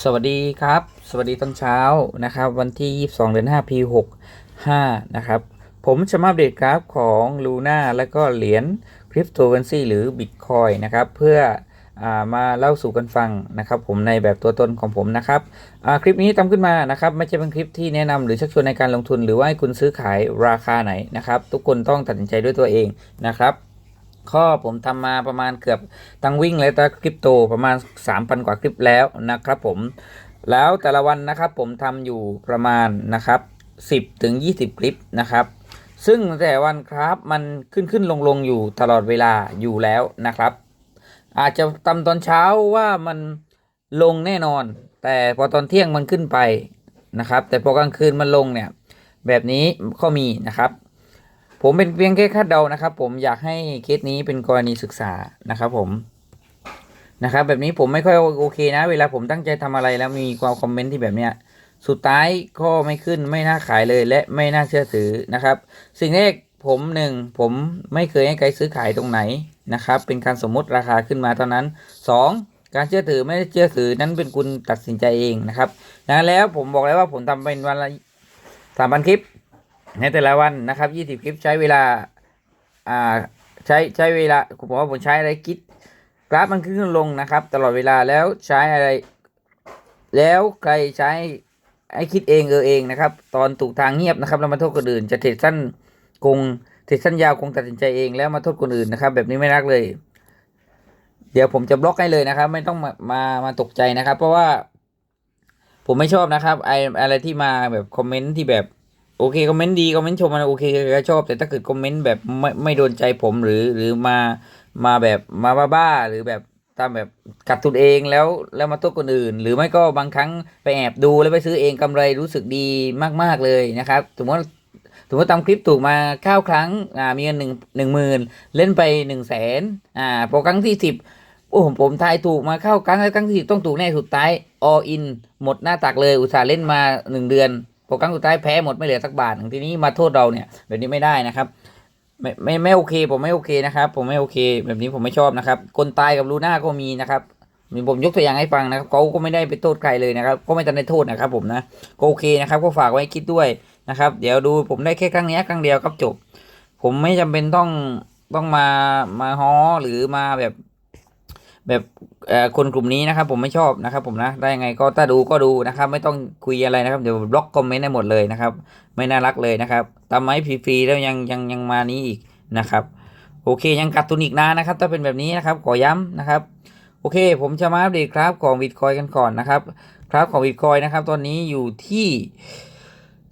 สวัสดีครับ สวัสดีตอนเช้านะครับ วันที่ 22 เดือน5ปี65 นะครับ ผมจะมาอัปเดตกราฟของ Luna และก็เหรียญ Cryptocurrency หรือ Bitcoin นะครับ เพื่ออามาเล่าสู่กันฟังนะครับ ผมในแบบตัวตนของผมนะครับคลิปนี้ทำขึ้นมานะครับ ไม่ใช่เป็นคลิปที่แนะนำหรือชักชวนในการลงทุน หรือว่าให้คุณซื้อขายราคาไหนนะครับ ทุกคนต้องตัดสินใจด้วยตัวเองนะครับ ข้อผมทำมาประมาณเกือบตั้งวิ่งและตั้งคริปโตประมาณ 3,000 กว่าคลิปแล้วนะครับผม แล้วแต่ละวันนะครับผมทำอยู่ประมาณนะครับ10ถึง20 คลิปนะครับ ซึ่งแต่วันครับมันขึ้นขึ้นลงลงอยู่ตลอดเวลาอยู่แล้วนะครับ อาจจะทำตอนเช้าว่ามันลงแน่นอน แต่พอตอนเที่ยงมันขึ้นไปนะครับ แต่พอกลางคืนมันลงเนี่ย แบบนี้ก็มีนะครับ ผมเป็นเพียงแค่คาดเดานะครับ ผมอยากให้เคสนี้เป็นกรณีศึกษานะครับ ผมนะครับแบบนี้ผมไม่ค่อยโอเคนะ เวลาผมตั้งใจทำอะไรแล้วมีความคอมเมนต์ที่แบบเนี้ยสุดท้ายก็ไม่ขึ้นไม่น่าขายเลยและไม่น่าเชื่อถือนะครับ สิ่งแรกผมหนึ่งผมไม่เคยให้ใครซื้อขายตรงไหนนะครับ เป็นการสมมุติราคาขึ้นมาเท่านั้นสองการเชื่อถือไม่ได้เชื่อถือนั้นเป็นคุณตัดสินใจเองนะครับดังนั้นแล้วผมบอกแล้วว่าผมทำเป็นวันละสามพันคลิป ในแต่ละวันนะครับยี่สิบคลิปใช้เวลาอ่าใช้ใช้เวลาผมบอกว่าผมใช้อะไรคิดกราฟมันขึ้นลงนะครับ ตลอดเวลาแล้วใช้อะไร แล้วใครใช้ให้คิดเองเออเองนะครับ ตอนถูกทางเงียบนะครับแล้วมาโทษคนอื่น จะเทรดสั้นคงเทรดสั้นยาวคงตัดสินใจเองแล้วมาโทษคนอื่นนะครับ แบบนี้ไม่รักเลย เดี๋ยวผมจะบล็อกให้เลยนะครับ ไม่ต้องมามามาตกใจนะครับ เพราะว่า ผมไม่ชอบนะครับไออะไรที่มาแบบคอมเมนต์ที่แบบ โอเคคอมเมนต์ดีคอมเมนต์ชมมันโอเคก็ชอบ แต่ถ้าเกิดคอมเมนต์แบบไม่ไม่โดนใจผมหรือหรือมามาแบบมาบ้าๆหรือแบบตามแบบกัดทุนเองแล้วแล้วมาโทษคนอื่น หรือไม่ก็บางครั้งไปแอบดูแล้วไปซื้อเองกำไรรู้สึกดีมากๆเลยนะครับสมมติว่าสมมติทำคลิปถูกมาเก้าครั้งอ่ามีเงินหนึ่งหนึ่งหมื่นเล่นไปหนึ่งแสนอ่าพอครั้งที่สิบโอ้ผมผมทายถูกมาเข้าครั้งแล้วครั้งที่10ต้องถูกแน่สุดท้าย all in หมดหน้าตักเลยอุตส่าห์เล่นมาหนึ่งเดือน พอครั้งสุดท้ายแพ้หมดไม่เหลือสักบาทหนึ่งทีนี้มาโทษเราเนี่ยแบบนี้ไม่ได้นะครับ ไม่ไม่ไม่โอเค ผมไม่โอเคนะครับ ผมไม่โอเค แบบนี้ผมไม่ชอบนะครับ คนตายกับลูน่าก็มีนะครับมีผมยกตัวอย่างให้ฟังนะครับเขาก็ไม่ได้ไปโทษใครเลยนะครับ ก็ไม่ทันได้โทษนะครับ ผมนะก็โอเคนะครับ ก็ฝากไว้คิดด้วยนะครับ เดี๋ยวดูผมได้แค่ครั้งนี้ครั้งเดียวครับจบ ผมไม่จำเป็นต้องต้องมามาฮ้อหรือมาแบบ แบบคนกลุ่มนี้นะครับผมไม่ชอบนะครับผมนะได้ยังไงก็ถ้าดูก็ดูนะครับ ไม่ต้องคุยอะไรนะครับเดี๋ยวบล็อกคอมเมนต์ได้หมดเลยนะครับ ไม่น่ารักเลยนะครับทำไมฟรีๆแล้วยังยังยังมานี้อีกนะครับโอเคยังกัดทุนอีกนานนะครับ ถ้าเป็นแบบนี้นะครับขอย้ำนะครับ โอเค ผมจะมาอัปเดตกราฟของบิตคอยกันก่อนนะครับกราฟของบิตคอยนะครับ ตอนนี้อยู่ที่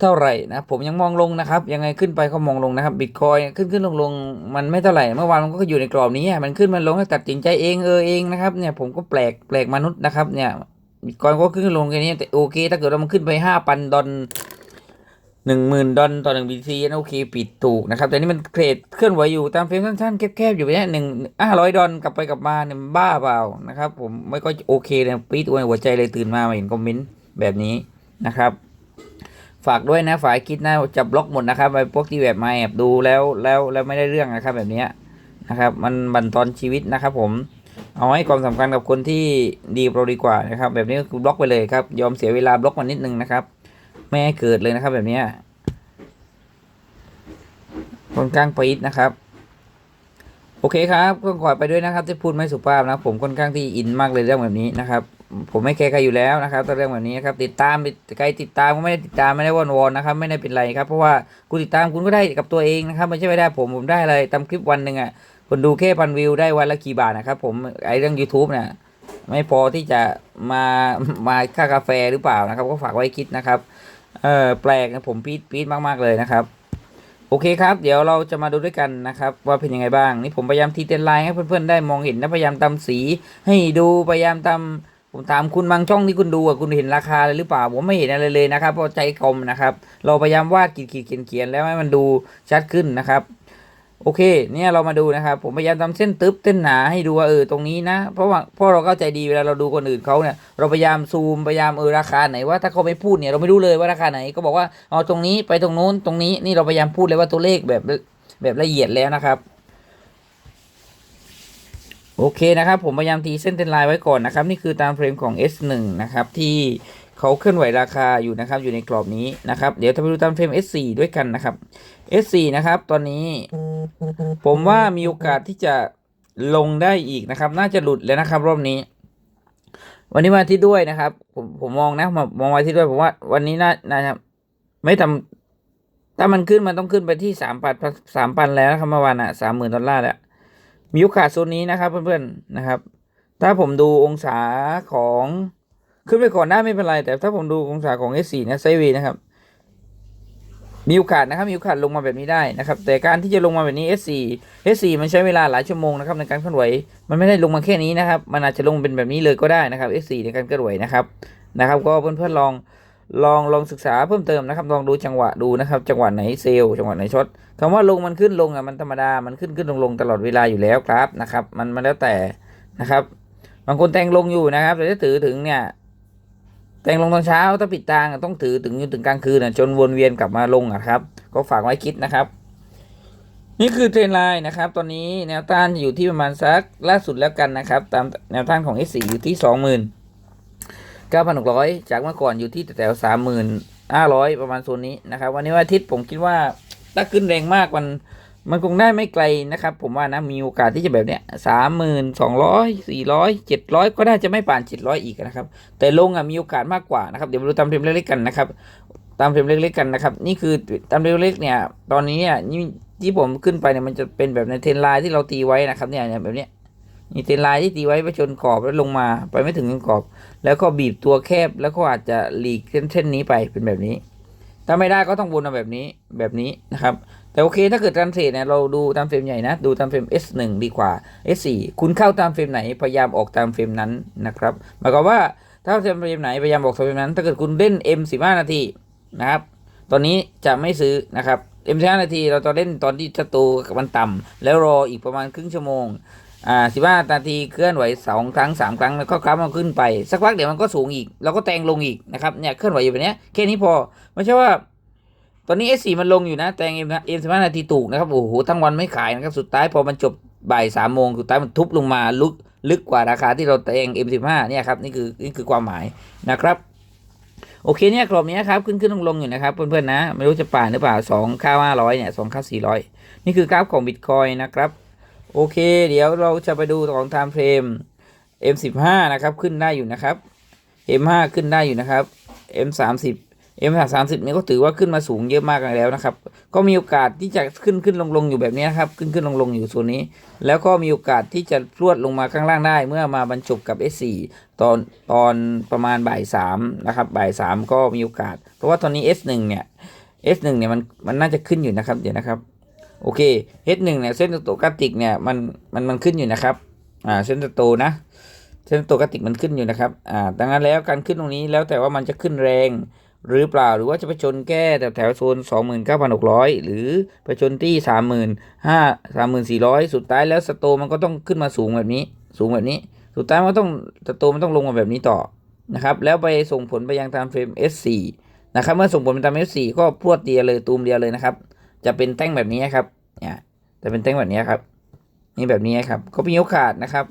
เท่าไหร่นะผมยังมองลงนะครับ ยังไงขึ้นไปก็มองลงนะครับบิตคอยขึ้นขึ้นลงลงมันไม่เท่าไหร่เมื่อวานมันก็อยู่ในกรอบนี้มันขึ้นมันลงให้ตัดสินใจเองเออเองนะครับเนี่ยผมก็แปลกแปลกมนุษย์นะครับเนี่ยบิตคอยก็ขึ้นลงแค่นี้แต่โอเค ถ้าเกิดว่ามันขึ้นไปห้าพันดอลหนึ่งหมื่นดอลต่อหนึ่งบีซีนะโอเคปิดถูกนะครับแต่นี่มันเทรดเคลื่อนไหวอยู่ตามเฟรมสั้นๆแคบๆอยู่เนี่ยหนึ่งห้าร้อยดอลกลับไปกลับมาเนี่ยบ้าเปล่านะครับผมไม่ก็โอเคเลยปี๊ดหัวใจเลยตื่นมามาเห็นคอมเมนต์แบบนี้นะครับ ฝากด้วยนะฝ่ายคิดนะจะบล็อกหมดนะครับไอ้พวกที่แบบมาแอบดูแล้วแล้วแล้วไม่ได้เรื่องนะครับแบบนี้นะครับ มันบั่นทอนชีวิตนะครับ ผมเอาให้ความสำคัญกับคนที่ดีเราดีกว่านะครับ แบบนี้ก็คือบล็อกไปเลยครับ ยอมเสียเวลาบล็อกมันนิดนึงนะครับ ไม่ให้เกิดเลยนะครับแบบนี้ค่อนข้างปี๊ดนะครับ โอเคครับก็ขอไปด้วยนะครับที่พูดไม่สุภาพนะผมค่อนข้างที่อินมากเลยเรื่องแบบนี้นะครับผมไม่แคร์ใครอยู่แล้วนะครับถ้าเรื่องแบบนี้นะครับติดตามใครติดตามก็ไม่ได้ติดตามไม่ได้วอนวอนนะครับไม่ได้เป็นไรครับเพราะว่าคุณติดตามคุณก็ได้กับตัวเองนะครับไม่ใช่ไม่ได้ผมผมได้อะไรทำคลิปวันหนึ่งอะคนดูแค่พันวิวได้วันละกี่บาทนะครับผมไอเรื่อง YouTube เนี่ยไม่พอที่จะมามาค่ากาแฟหรือเปล่านะครับ ก็ฝากไว้คิดนะครับเออแปลกนะผมปี๊ดปี๊ดมากๆเลยนะครับ โอเคครับ เดี๋ยวเราจะมาดูด้วยกันนะครับว่าเป็นยังไงบ้าง นี่ผมพยายามทีเต็นไลน์ให้เพื่อนๆได้มองเห็นนะพยายามทำสี ให้ดูพยายามทำผมถามคุณบางช่องที่คุณดูอะคุณเห็นราคาเลยหรือเปล่าผมไม่เห็นอะไรเลยนะครับเพราะใจกลมนะครับ เราพยายามวาดขีดขีดเขียนเขียนแล้วให้มันดูชัดขึ้นนะครับ โอเค เนี่ยเรามาดูนะครับ ผมพยายามทำเส้นตึ๊บเส้นหนาให้ดูว่าเออตรงนี้นะ เพราะว่าเพราะเราเข้าใจดีเวลาเราดูคนอื่นเขาเนี่ย เราพยายามซูมพยายามเออราคาไหนว่าถ้าเขาไม่พูดเนี่ยเราไม่รู้เลยว่าราคาไหนก็บอกว่าเอาตรงนี้ไปตรงนู้นตรงนี้นี่เราพยายามพูดเลยว่าตัวเลขแบบแบบละเอียดแล้วนะครับ โอเคนะครับ ผมพยายามตีเส้นเทรนลน์ไว้ก่อนนะครับ นี่คือตามเฟรมของ S1 นะครับที่เขาเคลื่อนไหวราคาอยู่นะครับ อยู่ในกรอบนี้นะครับ เดี๋ยวจะไปดูตามเฟรม S4 ด้วยกันนะครับ S4 นะครับ ตอนนี้ ผมว่ามีโอกาสที่จะลงได้อีกนะครับ น่าจะหลุดแล้วนะครับรอบนี้ วันนี้วันอาทิตย์ด้วยนะครับ ผมผมมองนะมองวันทิตย์ด้วยผมว่าวันนี้น่าน่าจะไม่ทำถ้ามันขึ้นมันต้องขึ้นไปที่สามพันสามพันแล้วนะครับเมื่อวานอะสามหมื่นดอลลาร์แล้วมีโอกาสโซนนี้นะครับเพื่อนๆนะครับ ถ้าผมดูองศาของขึ้นไปก่อนได้ไม่เป็นไร แต่ถ้าผมดูองศาของ S4 นะไซด์เวย์นะครับ มีโอกาสนะครับมีโอกาสลงมาแบบนี้ได้นะครับแต่การที่จะลงมาแบบนี้ S4 S4 มันใช้เวลาหลายชั่วโมงนะครับในการเคลื่อนไหวมันไม่ได้ลงมาแค่นี้นะครับมันอาจจะลงเป็นแบบนี้เลยก็ได้นะครับ S4 ในการเคลื่อนไหวนะครับนะครับ ก็เพื่อนๆลองลองลองศึกษาเพิ่มเติมนะครับ ลองดูจังหวะดูนะครับ จังหวะไหนเซลล์จังหวะไหนช็อตคำว่าลงมันขึ้นลงอะมันธรรมดา มันขึ้นขึ้นลงลงตลอดเวลาอยู่แล้วครับนะครับ มันมันแล้วแต่นะครับ บางคนแต่งลงอยู่นะครับแต่ถ้าถือถึงเนี่ย แต่งลงตอนเช้าถ้าปิดตางต้องถือถึงจนถึงกลางคืนอะจนวนเวียนกลับมาลงอะครับ ก็ฝากไว้คิดนะครับ นี่คือเทรนไลน์นะครับ ตอนนี้แนวต้านอยู่ที่ประมาณสักล่าสุดแล้วกันนะครับ ตามแนวต้านของ S4 อยู่ที่สองหมื่นเก้าพันหกร้อยจากเมื่อก่อนอยู่ที่แถวสามหมื่นห้าร้อยประมาณโซนนี้นะครับ วันนี้วันอาทิตย์ผมคิดว่าถ้าขึ้นแรงมากมัน มันคงได้ไม่ไกลนะครับ ผมว่านะมีโอกาสที่จะแบบเนี้ยสามหมื่นสองร้อยสี่ร้อยเจ็ดร้อยก็น่าจะไม่ผ่านเจ็ดร้อยอีกนะครับ แต่ลงอะมีโอกาสมากกว่านะครับ เดี๋ยวมาดูตามเทรมเล็กๆกันนะครับ ตามเทรมเล็กๆกันนะครับ นี่คือตามเทรมเล็กเนี่ย ตอนนี้เนี่ยที่ผมขึ้นไปเนี่ยมันจะเป็นแบบในเทนไลน์ที่เราตีไว้นะครับเนี่ยแบบเนี้ยนี่เทนไลน์ที่ตีไว้ไปชนกรอบแล้วลงมาไปไม่ถึงกรอบ แล้วก็บีบตัวแคบแล้วก็อาจจะหลีกเส้นเส้นนี้ไปเป็นแบบนี้ ถ้าไม่ได้ก็ต้องวนเอาแบบนี้แบบนี้นะครับ แต่โอเคถ้าเกิดตามเทรดเนี่ยเราดูตามเฟรมใหญ่นะ ดูตามเฟรม S1 ดีกว่า S4 คุณเข้าตามเฟรมไหนพยายามออกตามเฟรมนั้นนะครับหมายความว่าถ้าเฟรมเฟรมไหนพยายามออกตามเฟรมนั้น ถ้าเกิดคุณเล่น M 15 นาทีนะครับตอนนี้จะไม่ซื้อนะครับ M 15 นาทีเราจะเล่นตอนที่ศัตรูมันต่ำแล้วรออีกประมาณครึ่งชั่วโมงอ่า15นาทีเคลื่อนไหวสองครั้งสามครั้งแล้วก็กลับมาขึ้นไป สักพักเดี๋ยวมันก็สูงอีก เราก็แตงลงอีกนะครับเนี่ยเคลื่อนไหวอยู่แบบนี้แค่นี้พอไม่ใช่ว่า ตอนนี้ S4 มันลงอยู่นะ แต่เอ็มเอ็มสิบห้านาทีถูกนะครับ โอ้โห ทั้งวันไม่ขายนะครับ สุดท้ายพอมันจบบ่ายสามโมงสุดท้ายมันทุบลงมาลึกลึกกว่าราคาที่เราแต่ง M15 เนี่ยครับนี่คือนี่คือความหมายนะครับ โอเคเนี่ยกรอบนี้ครับขึ้นขึ้นลงลงอยู่นะครับเพื่อนๆนะ ไม่รู้จะป่านหรือเปล่าสองข้าห้าร้อยเนี่ยสองข้าสี่ร้อยนี่คือกราฟของบิตคอยนะครับ โอเค เดี๋ยวเราจะไปดูของ time frame M15 นะครับขึ้นได้อยู่นะครับ M5 ขึ้นได้อยู่นะครับ M30 M สามสิบนี่ก็ถือว่าขึ้นมาสูงเยอะมากแล้วนะครับ ก็มีโอกาสที่จะขึ้นขึ้นลงลงอยู่แบบนี้นะครับ ขึ้นขึ้นลงลงอยู่ส่วนนี้ แล้วก็มีโอกาสที่จะพรวดลงมาข้างล่างได้ เมื่อมาบรรจบกับ S4 ตอนตอนประมาณบ่ายสามนะครับบ่ายสามก็มีโอกาส เพราะว่าตอนนี้ S1 เนี่ย S1 เนี่ยมันมันน่าจะขึ้นอยู่นะครับ เดี๋ยวนะครับ โอเค S1 เนี่ยเส้นโตกาติกเนี่ยมันมันมันขึ้นอยู่นะครับ อ่าเส้นโตนะเส้นโตกาติกมันขึ้นอยู่นะครับ อ่าดังนั้นแล้วการขึ้นตรงนี้แล้วแต่ว่ามันจะขึ้นแรง หรือเปล่าหรือว่าจะไปชนแก้แถวแถวโซนสองหมื่นเก้าพันหกร้อยหรือไปชนที่สามหมื่นห้าสามหมื่นสี่ร้อยสุดท้ายแล้วสโตมันก็ต้องขึ้นมาสูงแบบนี้ สูงแบบนี้ สุดท้ายมันต้องสโตมันต้องลงมาแบบนี้ต่อนะครับแล้วไปส่งผลไปยังตามเฟรม S4 นะครับเมื่อส่งผลไปตาม S4 ก็พวดเดียเลยตูมเดียเลยนะครับ จะเป็นแท่งแบบนี้ครับเนี่ยจะเป็นแท่งแบบนี้ครับนี่แบบนี้ครับก็มีโอกาสนะครับ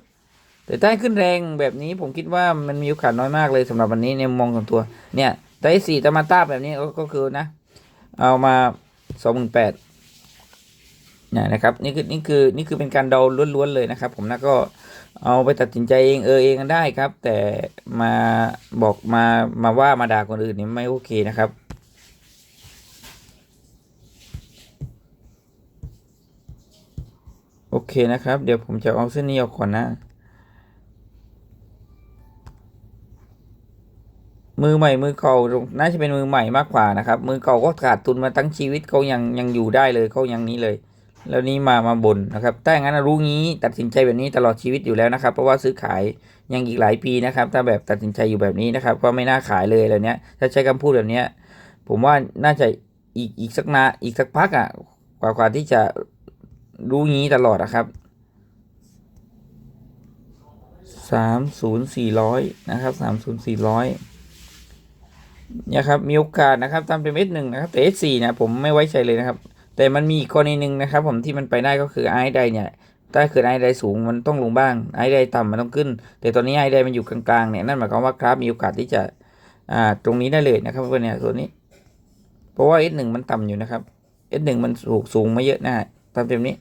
แต่ถ้ขึ้นแรงแบบนี้ผมคิดว่ามันมีโอกาสน้อยมากเลยสำหรับวันนี้ในมุมมองส่วนตัวเนี่ย ไอ้สี่ตามาต้าแบบนี้ก็ก็คือนะ เอามาสองหมื่นแปดเนี่ยนะครับนี่คือนี่คือนี่คือเป็นการเดาล้วนๆเลยนะครับ ผมนะก็เอาไปตัดสินใจเองเออเองกันได้ครับ แต่มาบอกมามาว่ามาด่าคนอื่นนี่ไม่โอเคนะครับโอเคนะครับ เดี๋ยวผมจะเอาเส้นนี้ออกก่อนนะ มือใหม่มือเก่าน่าจะเป็นมือใหม่มากกว่านะครับ มือเก่าก็ขาดทุนมาทั้งชีวิตเขายังยังอยู่ได้เลยเขายังนี้เลย แล้วนี้มามาบ่นนะครับถ้าอย่างนั้นรู้งี้ตัดสินใจแบบนี้ตลอดชีวิตอยู่แล้วนะครับ เพราะว่าซื้อขายยังอีกหลายปีนะครับ ถ้าแบบตัดสินใจอยู่แบบนี้นะครับ ก็ไม่น่าขายเลยอะไรเนี้ย ถ้าใช้คำพูดแบบเนี้ย ผมว่าน่าจะอีกอีกสักนาอีกสักพักอะกว่ากว่าที่จะรู้งี้ตลอดนะครับสามศูนย์สี่ร้อยนะครับสามศูนย์สี่ร้อย นี่ยครับมีโอกาสนะครับตามเป็น S1 นะครับแต่ S4 เนะผมไม่ไว้ใจเลยนะครับ แต่มันมีอีกกรณีหนึ่งนะครับ ผมที่มันไปได้ก็คือไอไดเนี่ยถ้าเกิดไอใดสูงมันต้องลงบ้างไอใดต่ำมันต้องขึ้น แต่ตอนนี้ไอใดมันอยู่กลางๆเนี่ยนั่นหมายความว่ากราฟมีโอกาสที่จะอ่าตรงนี้ได้เลยนะครับเพื่อนเนี่ยตัวนี้ เพราะว่า S หนึ่งมันต่ำอยู่นะครับ S หนึ่งมันสูงสูงมาเยอะนะฮะตามเต็มนี้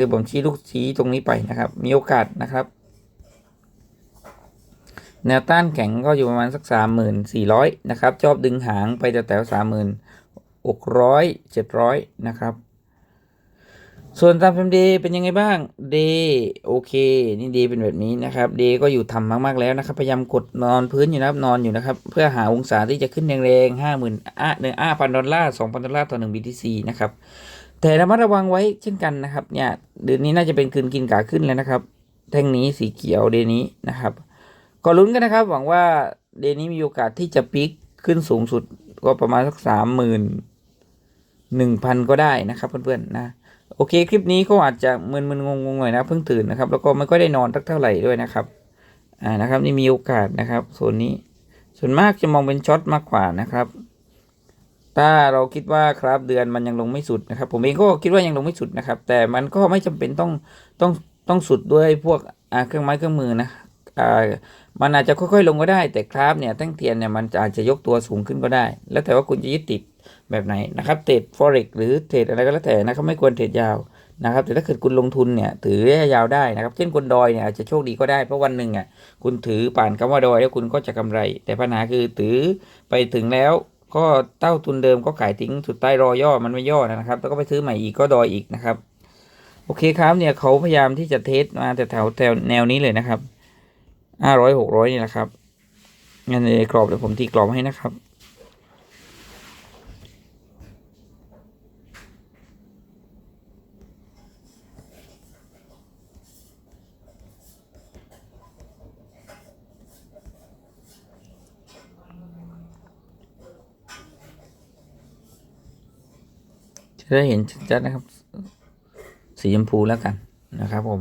คือผมชี้ลูกชี้ตรงนี้ไปนะครับ มีโอกาสนะครับ แนวต้านแข็งก็อยู่ประมาณสักสามหมื่นสี่ร้อยนะครับ ชอบดึงหางไปแต่แถวสามหมื่นหกร้อยเจ็ดร้อยนะครับ ส่วนตามเฟมเดย์เป็นยังไงบ้างเดย์โอเค นี่เดย์เป็นแบบนี้นะครับเดย์ก็อยู่ต่ำมากๆแล้วนะครับ พยายามกดนอนพื้นอยู่นะครับนอนอยู่นะครับ เพื่อหาองศาที่จะขึ้นแรงๆห้าหมื่นอะหนึ่งอะพันดอลลาร์สองพันดอลลาร์ต่อหนึ่ง BTC นะครับแต่ระมัดระวังไว้เช่นกันนะครับ เนี่ยเดือนนี้น่าจะเป็นคืนกินขาขึ้นแล้วนะครับ แท่งนี้สีเขียวเดย์นี้นะครับ ก็ลุ้นกันนะครับ หวังว่าเดนี้มีโอกาสที่จะปิกขึ้นสูงสุดก็ประมาณสักสามหมื่นหนึ่งพันก็ได้นะครับเพื่อนๆนะ โอเคคลิปนี้ก็อาจจะมึนๆงงๆหน่อยนะเพิ่งตื่นนะครับ แล้วก็ไม่ค่อยได้นอนสักเท่าไหร่ด้วยนะครับอ่านะครับนี่มีโอกาสนะครับส่วนนี้ ส่วนมากจะมองเป็นช็อตมากกว่านะครับ ถ้าเราคิดว่าครับเดือนมันยังลงไม่สุดนะครับ ผมเองก็คิดว่ายังลงไม่สุดนะครับ แต่มันก็ไม่จำเป็นต้องต้องต้องสุดด้วยพวกอ่าเครื่องไม้เครื่องมือนะอ่า มันอาจจะค่อยๆลงก็ได้ แต่คราฟเนี่ยตั้งเทียนเนี่ยมันอาจจะยกตัวสูงขึ้นก็ได้ แล้วแต่ว่าคุณจะยึดติดแบบไหนนะครับ เทรด forex หรือเทรดอะไรก็แล้วแต่นะครับไม่ควรเทรดยาวนะครับ แต่ถ้าเกิดคุณลงทุนเนี่ยถือระยะยาวได้นะครับ เช่นคนดอยเนี่ยอาจจะโชคดีก็ได้เพราะวันหนึ่งอะคุณถือผ่านคำว่าดอยแล้วคุณก็จะกำไร แต่ปัญหาคือถือไปถึงแล้วก็เต้าทุนเดิมก็ขายทิ้งสุดท้ายรอย่อมันไม่ย่อนะครับแล้วก็ไปซื้อใหม่อีกก็ดอยอีกนะครับ โอเคครับเนี่ยเขาพยายามที่จะเทสมาแต่แถวแถวแนวนี้เลยนะครับ ห้าร้อยหกร้อยนี่แหละครับงั้นในกรอบเดี๋ยวผมตีกรอบให้นะครับ จะได้เห็นชัดๆนะครับ สีชมพูแล้วกันนะครับผม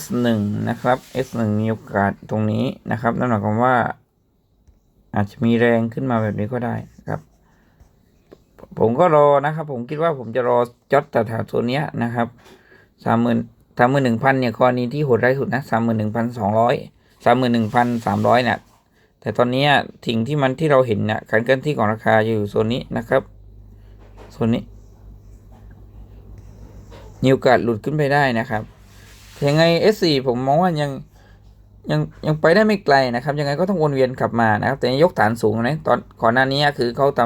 S หนึ่งนะครับ S หนึ่งมีโอกาสตรงนี้นะครับนั่นหมายความว่า อาจจะมีแรงขึ้นมาแบบนี้ก็ได้ครับ ผมก็รอนะครับ ผมคิดว่าผมจะรอจอดแต่แถวๆตัวเนี้ยนะครับสามหมื่นสามหมื่นหนึ่งพันเนี่ยกรณีที่โหดร้ายสุดนะสามหมื่นหนึ่งพันสองร้อยสามหมื่นหนึ่งพันสามร้อยเนี่ยแต่ตอนนี้สิ่งที่มันที่เราเห็นเนี่ยการเคลื่อนที่ของราคาอยู่โซนนี้นะครับโซนนี้มีโอกาสหลุดขึ้นไปได้นะครับ ยังไง S4 ผมมองว่ายังยังยังไปได้ไม่ไกลนะครับ ยังไงก็ต้องวนเวียนกลับมานะครับ แต่ยกฐานสูงนะตอนก่อนหน้านี้คือเขาท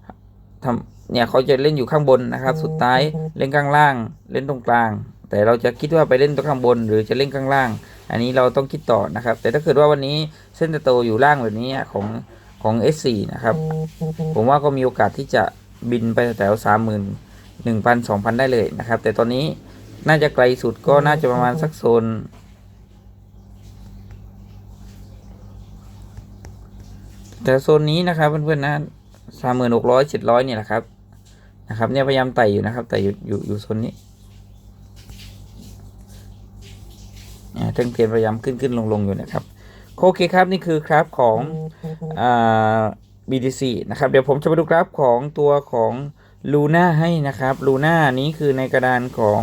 ำทำเนี่ยเขาจะเล่นอยู่ข้างบนนะครับ สุดท้ายเล่นข้างล่าง เล่นตรงกลาง แต่เราจะคิดว่าไปเล่นตรงข้างบน หรือจะเล่นข้างล่าง อันนี้เราต้องคิดต่อนะครับ แต่ถ้าเกิดว่าวันนี้เส้นโตอยู่ล่างแบบนี้ของของ S4 นะครับ ผมว่าก็มีโอกาสที่จะบินไปแถวสามหมื่นหนึ่งพันสองพันได้เลยนะครับ แต่ตอนนี้ น่าจะไกลสุดก็น่าจะประมาณสักโซนแต่โซนนี้นะครับเพื่อนๆนะสามหมื่นหกร้อยเจ็ดร้อยเนี่ยแหละครับนะครับเนี่ยพยายามไต่อยู่นะครับไต่อยู่อยู่อยู่โซนนี้อ่าเทงเทียนพยายามขึ้นขึ้นลงลงอยู่นะครับโอเคครับนี่คือครับของอ่า BTC นะครับเดี๋ยวผมจะมาดูกราฟของตัวของลูน่าให้นะครับลูน่านี้คือในกระดานของ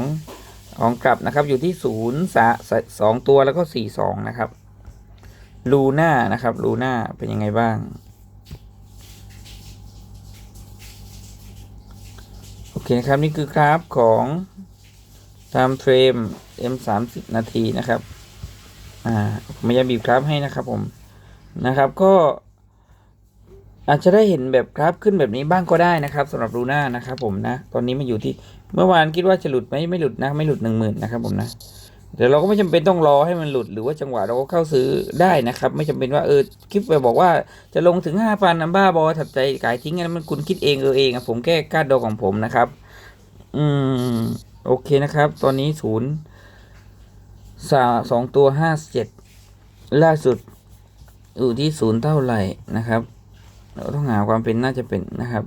ของกลับนะครับอยู่ที่ศูนย์สองตัวแล้วก็สี่สองนะครับลูน่านะครับลูน่าเป็นยังไงบ้าง โอเคครับนี่คือกราฟของ time frame M สามสิบนาทีนะครับ อ่าผมจะบีบกราฟให้นะครับผมนะครับก็ อาจจะได้เห็นแบบกราฟขึ้นแบบนี้บ้างก็ได้นะครับสำหรับลูน่านะครับผมนะ ตอนนี้มันอยู่ที่เมื่อวานคิดว่าจะหลุดไหมไม่หลุดนะไม่หลุดหนึ่งหมื่นนะครับผมนะเดี๋ยวเราก็ไม่จำเป็นต้องรอให้มันหลุดหรือว่าจังหวะเราก็เข้าซื้อได้นะครับ ไม่จำเป็นว่าเออคลิปไปบอกว่าจะลงถึงห้าพันน้ำบ้าบอถัดใจขายทิ้งกันมันคุณคิดเองเออเองอะผมแค่คาดเดาของผมนะครับ อืมโอเคนะครับ ตอนนี้ศูนย์สองตัวห้าเจ็ดล่าสุดอยู่ที่ศูนย์เท่าไหร่นะครับ เราต้องหาความเป็นน่าจะเป็นนะครับ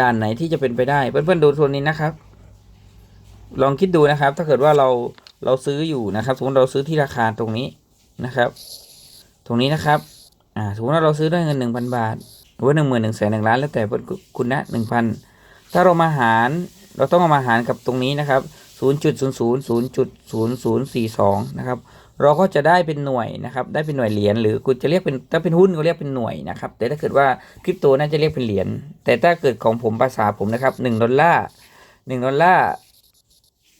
ด่านไหนที่จะเป็นไปได้เพื่อนๆดูส่วนนี้นะครับ ลองคิดดูนะครับ ถ้าเกิดว่าเราเราซื้ออยู่นะครับ สมมติเราซื้อที่ราคาตรงนี้นะครับ ตรงนี้นะครับอ่าสมมติว่าเราซื้อด้วยเงินหนึ่งพันบาทหรือว่าหนึ่งหมื่นหนึ่งแสนหนึ่งล้านแล้วแต่คุณนะหนึ่งพันถ้าเรามาหารเราต้องเอามาหารกับตรงนี้นะครับศูนย์จุดศูนย์ศูนย์ศูนย์จุดศูนย์ศูนย์สี่สองนะครับ เราก็จะได้เป็นหน่วยนะครับ ได้เป็นหน่วยเหรียญหรือคุณจะเรียกเป็นถ้าเป็นหุ้นก็เรียกเป็นหน่วยนะครับ แต่ถ้าเกิดว่าคริปโตน่าจะเรียกเป็นเหรียญแต่ถ้าเกิดของผมภาษาผมนะครับหนึ่งดอลลาร์หนึ่งดอลลาร์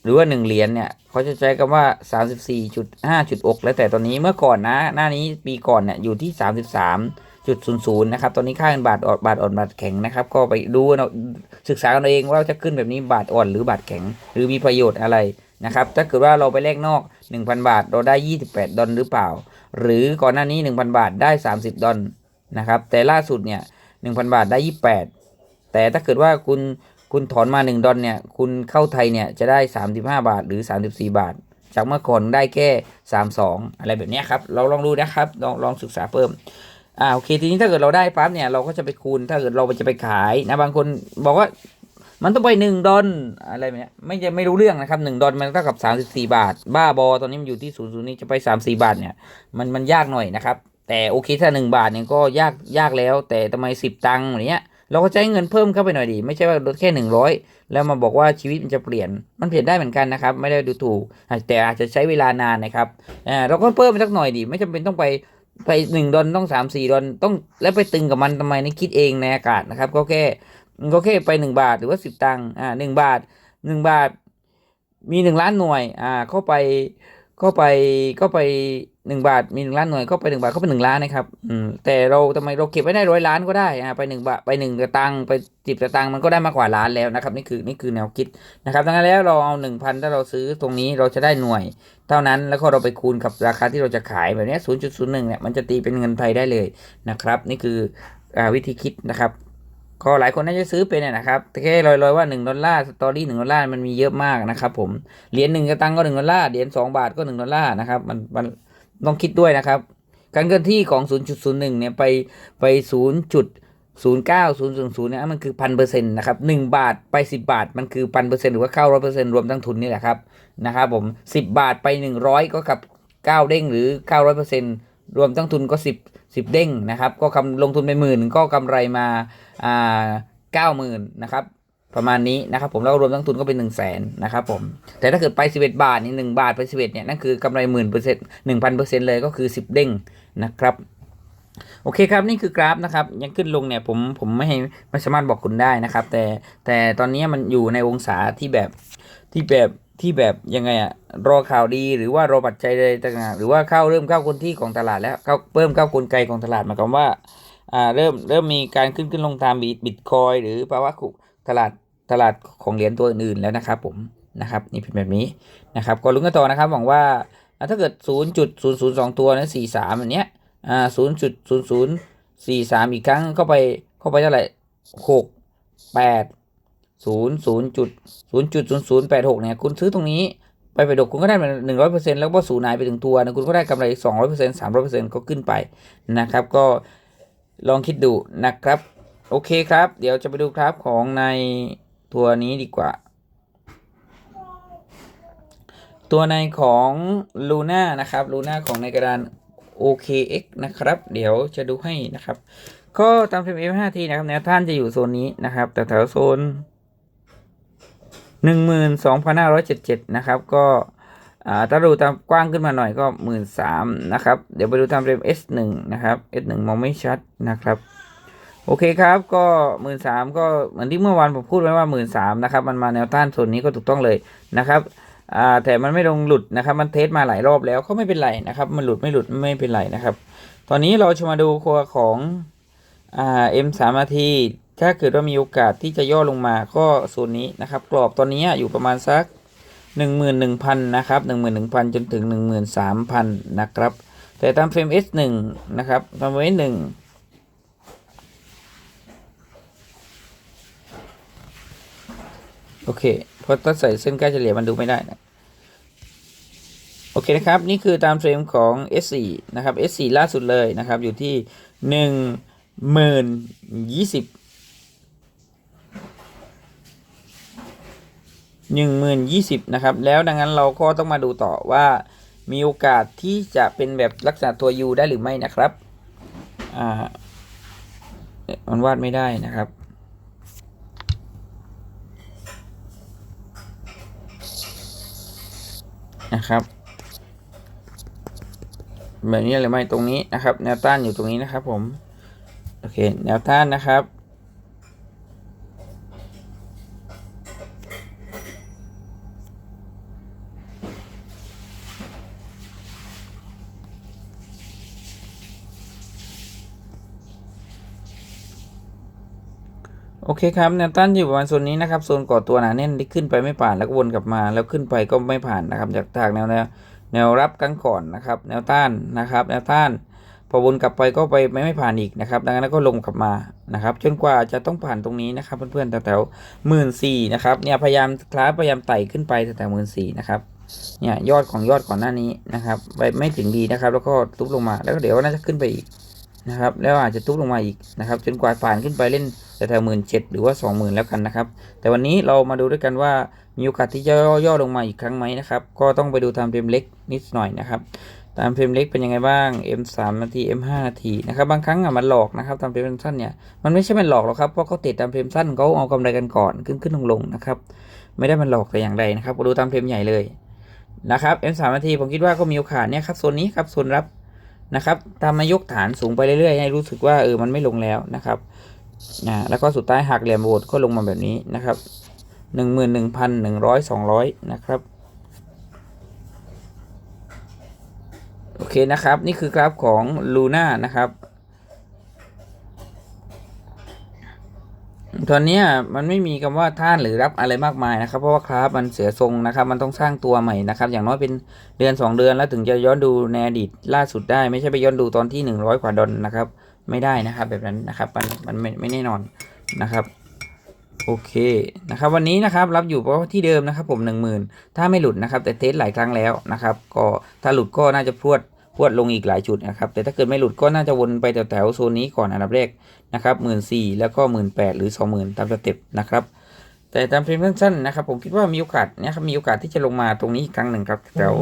หรือว่าหนึ่งเหรียญเนี่ยเขาจะใช้คำว่าสามสิบสี่จุดห้าจุดอกแล้วแต่ตอนนี้เมื่อก่อนนะ หน้านี้ปีก่อนเนี่ยอยู่ที่สามสิบสามจุดศูนย์ศูนย์นะครับ ตอนนี้ค่าเงินบาทอ่อนบาทอ่อนบาทแข็งนะครับ ก็ไปดูเอาศึกษากันเอาเองว่าจะขึ้นแบบนี้บาทอ่อนหรือบาทแข็ง หรือมีประโยชน์อะไรนะครับ ถ้าเกิดว่าเราไปแลกนอก 1,000 บาท เราได้ 28 ดอลหรือเปล่า หรือก่อนหน้านี้ 1,000 บาทได้ 30 ดอลนะครับ แต่ล่าสุดเนี่ย1,000 บาทได้ 28 แต่ถ้าเกิดว่าคุณคุณถอนมา 1 ดอลเนี่ย คุณเข้าไทยเนี่ยจะได้ 35 บาทหรือ 34 บาท จากเมื่อก่อนได้แค่ 32 อะไรแบบนี้ครับ เราลองดูนะครับ ลองลองศึกษาเพิ่มอ่าโอเคทีนี้ถ้าเกิดเราได้ปั๊บเนี่ยเราก็จะไปคูณถ้าเกิดเราจะไปขายนะบางคนบอกว่า มันต้องไปหนึ่งดอลอะไรแบบนี้ไม่จะไม่รู้เรื่องนะครับหนึ่งดอลมันเท่ากับสามสิบสี่บาท บ้าบอตอนนี้มันอยู่ที่ศูนย์ศูนย์นี้จะไปสามสี่บาทเนี่ยมันมันยากหน่อยนะครับ แต่โอเคถ้าหนึ่งบาทเนี่ยก็ยากยากแล้ว แต่ทำไมสิบตังค์อย่างเงี้ยเราก็ใช้เงินเพิ่มเข้าไปหน่อยดี ไม่ใช่ว่าลดแค่หนึ่งร้อยแล้วมาบอกว่าชีวิตมันจะเปลี่ยนมันเปลี่ยนได้เหมือนกันนะครับ ไม่ได้ดูถูก แต่อาจจะใช้เวลานานนะครับอ่าเราก็เพิ่มไปสักหน่อยดี ไม่จำเป็นต้องไปไปหนึ่งดอลต้องสามสี่ดอลต้องแล้วไปตึงกับมันทำไมนี่คิดเองในอากาศนะครับก็แค่ ก็แค่ไปหนึ่งบาทหรือว่าสิบตังค์อ่าหนึ่งบาทหนึ่งบาท มีหนึ่งล้านหน่วยอ่าเข้าไปเข้าไปก็ไปหนึ่งบาทมีหนึ่งล้านหน่วยก็ไปหนึ่งบาทก็เป็นหนึ่งล้านนะครับอืมแต่เราทำไมเราเก็บไว้ได้ร้อยล้านก็ได้อ่าไปหนึ่งบาทไปหนึ่งตังค์ไปสิบตังค์มันก็ได้มากกว่าล้านแล้วนะครับ นี่คือนี่คือแนวคิดนะครับดังนั้นแล้วเราเอาหนึ่งพันถ้าเราซื้อตรงนี้เราจะได้หน่วย เท่านั้นแล้วก็เราไปคูณกับราคาที่เราจะขายแบบนี้0.01เนี่ยมันจะตีเป็นเงินไทยได้เลยนะครับ นี่คืออาวิธีคิดนะครับ ก็หลายคนน่าจะซื้อเป็นนะครับแต่แค่ลอยๆว่า1ดอลลาร์สตอรี่1ดอลลาร์มันมีเยอะมากนะครับผมเหรียญหนึ่งกระตังก็1ดอลลาร์เหรียญ2บาทก็1ดอลลาร์นะครับมันมันต้องคิดด้วยนะครับ การเคลื่อนที่ของ 0.01เนี่ยไปไป 0.09 0.00เนี่ยมันคือพันเปอร์เซ็นต์นะครับ1บาทไป 10 บาท มันคือพันเปอร์เซ็นต์หรือว่าเข้าร้อยเปอร์เซ็นต์รวมทั้งทุนนี่แหละครับนะครับผมสิบบาทไปหนึ่งร้อยก็กับเก้าเด้งหรือเก้าร้อยเปอร์เซ็น รวมทั้งทุนก็สิบสิบเด้งนะครับ ก็กำลงทุนไปหมื่นก็กำไรมาอ่าเก้าหมื่นนะครับประมาณนี้นะครับผมแล้วรวมทั้งทุนก็เป็นหนึ่งแสนนะครับผมแต่ถ้าเกิดไปสิบเอ็ดบาทนี่หนึ่งบาทไปสิบเอ็ดเนี่ยนั่นคือกำไรหมื่นเปอร์เซ็นต์หนึ่งพันเปอร์เซ็นต์เลยก็คือสิบเด้งนะครับโอเคครับนี่คือกราฟนะครับยังขึ้นลงเนี่ยผมผมไม่ให้ไม่สามารถบอกคุณได้นะครับ แต่แต่ตอนนี้มันอยู่ในองศาที่แบบที่แบบ ที่แบบยังไงอะรอข่าวดีหรือว่ารอปัจจัยใดต่างๆหรือว่าเข้าเริ่มเข้าคนที่ของตลาดแล้วเข้าเพิ่มเข้ากลไกของตลาดหมายความว่าอ่าเริ่มเริ่มมีการขึ้นขึ้นลงตามบิตบิตคอยหรือภาวะขุตลาดตลาดของเหรียญตัวอื่นๆแล้วนะครับผมนะครับนี่เป็นแบบนี้นะครับก็ลุ้นกันต่อนะครับหวังว่าถ้าเกิด 0.002 ตัวนะ43อันเนี้ยอ่าศูนย์จุดศูนย์ศูนย์สี่สามอีกครั้งเข้าไปเข้าไปเท่าไหร่หกแปด ศูนย์ศูนย์จุดศูนย์จุดศูนย์ศูนย์แปดหกเนี่ยคุณซื้อตรงนี้ไปไปดกคุณก็ได้มาหนึ่งร้อยเปอร์เซ็นต์แล้วก็ศูนย์หายไปถึงตัวนะคุณก็ได้กำไรสองร้อยเปอร์เซ็นต์สามร้อยเปอร์เซ็นต์ก็ขึ้นไปนะครับ ก็ลองคิดดูนะครับ โอเคครับ เดี๋ยวจะไปดูกราฟของในตัวนี้ดีกว่า ตัวในของลูน่านะครับลูน่าของในกระดาน OKX นะครับ เดี๋ยวจะดูให้นะครับ ก็ตามเฟรม F5T นะครับแนวท่านจะอยู่โซนนี้นะครับแต่แถวโซน 12,577 นะครับ ก็ถ้าดูตามกว้างขึ้นมาหน่อยก็ 13,000นะครับ เดี๋ยวไปดูตามเรม S1 นะครับ S1 มองไม่ชัดนะครับ โอเคครับก็หมื่นสามก็เหมือนที่เมื่อวานผมพูดไว้ว่าหมื่นสามนะครับ มันมาแนวต้านโซนนี้ก็ถูกต้องเลยนะครับแต่มันไม่ลงหลุดนะครับ มันเทสมาหลายรอบแล้วก็ไม่เป็นไรนะครับ มันหลุดไม่หลุดไม่เป็นไรนะครับ ตอนนี้เราจะมาดูครัวของอ่า M สามนาที ถ้าเกิดว่ามีโอกาสที่จะย่อลงมาก็โซนนี้นะครับ กรอบตอนนี้อยู่ประมาณสักหนึ่งหมื่นหนึ่งพันนะครับหนึ่งหมื่นหนึ่งพันจนถึงหนึ่งหมื่นสามพันนะครับ แต่ตามเฟรม S หนึ่งนะครับตามเฟรม S หนึ่งโอเคเพราะถ้าใส่เส้นใกล้เฉลี่ยมันดูไม่ได้นะโอเคนะครับ นี่คือตามเฟรมของ S4 นะครับ S4 ล่าสุดเลยนะครับ อยู่ที่หนึ่งหมื่น ยี่สิบหนึ่งหมื่นยี่สิบนะครับ แล้วดังนั้นเราก็ต้องมาดูต่อว่า มีโอกาสที่จะเป็นแบบลักษณะตัว U ได้หรือไม่นะครับอ่ามันวาดไม่ได้นะครับนะครับ แบบนี้หรือไม่ตรงนี้นะครับ แนวต้านอยู่ตรงนี้นะครับผม โอเค แนวต้านนะครับ โอเคครับแนวต้านอยู่ประมาณโซนนี้นะครับโซนก่อตัวหนาแน่นที่ขึ้นไปไม่ผ่านแล้วก็วนกลับมา แล้วขึ้นไปก็ไม่ผ่านนะครับจากทางแนวแนวแนวรับครั้งก่อนนะครับแนวต้านนะครับแนวต้านพอวนกลับไปก็ไปไม่ไม่ผ่านอีกนะครับ ดังนั้นก็ลงกลับมานะครับ จนกว่าจะต้องผ่านตรงนี้นะครับ เพื่อนๆแถวๆหมื่นสี่นะครับเนี่ยพยายามคลาสพยายามไต่ขึ้นไปแถวๆหมื่นสี่นะครับเนี่ยยอดของยอดก่อนหน้านี้นะครับไปไม่ถึงดีนะครับ แล้วก็ทุบลงมาแล้วก็เดี๋ยวน่าจะขึ้นไปอีก นะครับแล้วอาจจะทุบลงมาอีกนะครับจนกว่าผ่านขึ้นไปเล่นแถวๆหมื่นเจ็ดหรือว่าสองหมื่นแล้วกันนะครับ แต่วันนี้เรามาดูด้วยกันว่ามีโอกาสที่จะย่อลงมาอีกครั้งไหมนะครับ ก็ต้องไปดูตามเฟรมเล็กนิดหน่อยนะครับตามเฟรมเล็กเป็นยังไงบ้าง M 3 นาที M 5 นาทีนะครับบางครั้งอะมันหลอกนะครับตามเฟรมสั้นเนี่ยมันไม่ใช่มันหลอกหรอกครับเพราะเขาติดตามเฟรมสั้นเขาเอากำไรกันก่อนขึ้นขึ้นลงลงนะครับไม่ได้มันหลอกแต่อย่างใดนะครับดูตามเฟรมใหญ่เลยนะครับ M 3 นาทีผมคิดว่าก็มีโอกาสเนี่ยครับโซนนี้ครับโซนรับ นะครับทำมายกฐานสูงไปเรื่อยๆให้รู้สึกว่าเออมันไม่ลงแล้วนะครับนะแล้วก็สุดท้ายหักเหลี่ยมโหวดก็ลงมาแบบนี้นะครับหนึ่งหมื่นหนึ่งพันหนึ่งร้อยสองร้อยนะครับโอเคนะครับ นี่คือกราฟของลูน่านะครับ ตอนนี้มันไม่มีคำว่าท่านหรือรับอะไรมากมายนะครับ เพราะว่าคราฟมันเสียทรงนะครับ มันต้องสร้างตัวใหม่นะครับ อย่างน้อยเป็นเดือน 2 เดือนแล้วถึงจะย้อนดูในอดีตล่าสุดได้ ไม่ใช่ไปย้อนดูตอนที่ 100 กว่าดอลนะครับ ไม่ได้นะครับ แบบนั้นนะครับมันมันไม่ไม่แน่นอนนะครับโอเคนะครับวันนี้นะครับรับอยู่เพราะที่เดิมนะครับผม 10,000 ถ้าไม่หลุดนะครับ แต่เทสหลายครั้งแล้วนะครับ ก็ถ้าหลุดก็น่าจะพรวด พรวดลงอีกหลายจุดนะครับแต่ถ้าเกิดไม่หลุดก็น่าจะวนไปแถวๆโซนนี้ก่อนอันดับแรกนะครับหมื่นสี่แล้วก็หมื่นแปดหรือสองหมื่นตามสเต็ปนะครับแต่ตามเฟรมสั้นๆนะครับผมคิดว่ามีโอกาสเนะครับมีโอกาสที่จะลงมาตรงนี้อีกครั้งหนึ่งครับแถว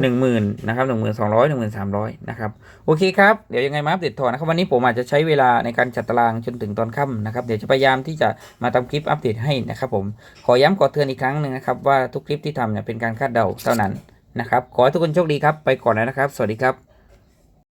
หนึ่งหมื่นนะครับหนึ่งหมื่นสองร้อยหนึ่งหมื่นสามร้อยนะครับโอเคครับเดี๋ยวยังไงมาอัปเดตต่อนะครับวันนี้ผมอาจจะใช้เวลาในการจัดตารางจนถึงตอนค่ำนะครับเดี๋ยวจะพยายามที่จะมาทำคลิปอัปเดตให้นะครับผมขอย้ำขอเตือนอีกครั้งหนึ่งนะครับว่าทุกคลิปที่ทำเนี่ยเป็นการคาดเดาเท่านั้น นะครับ ขอให้ทุกคนโชคดีครับ ไปก่อนแล้วนะครับ สวัสดีครับ